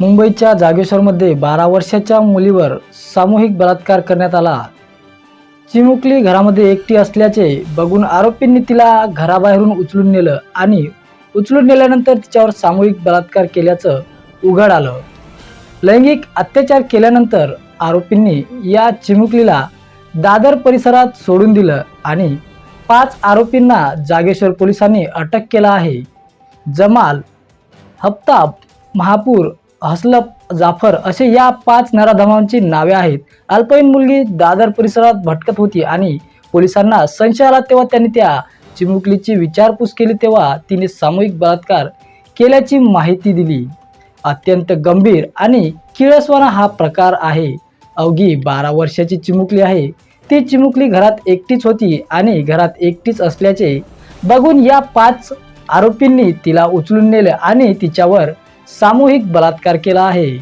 मुंबईच्या जागेश्वरमध्ये बारा वर्षाच्या मुलीवर सामूहिक बलात्कार करण्यात आला. चिमुकली घरामध्ये एकटी असल्याचे बघून आरोपींनी तिला घराबाहेरून उचलून नेलं आणि उचलून नेल्यानंतर तिच्यावर सामूहिक बलात्कार केल्याचं उघड आलं. लैंगिक अत्याचार केल्यानंतर आरोपींनी या चिमुकलीला दादर परिसरात सोडून दिलं आणि पाच आरोपींना जागेश्वर पोलिसांनी अटक केला आहे. जमाल हप्ताब महापूर हसलप जाफर असे या पाच नराधमांची नावे आहेत. अल्पवयीन मुलगी दादर परिसरात भटकत होती आणि पोलिसांना संशय आला तेव्हा त्यांनी त्या चिमुकलीची विचारपूस केली तेव्हा तिने सामूहिक बलात्कार केल्याची माहिती दिली. अत्यंत गंभीर आणि किळसवाना हा प्रकार आहे. अवघी बारा वर्षाची चिमुकली आहे. ती चिमुकली घरात एकटीच होती आणि घरात एकटीच असल्याचे बघून या पाच आरोपींनी तिला उचलून नेलं आणि तिच्यावर सामूहिक बलात्कार केला आहे.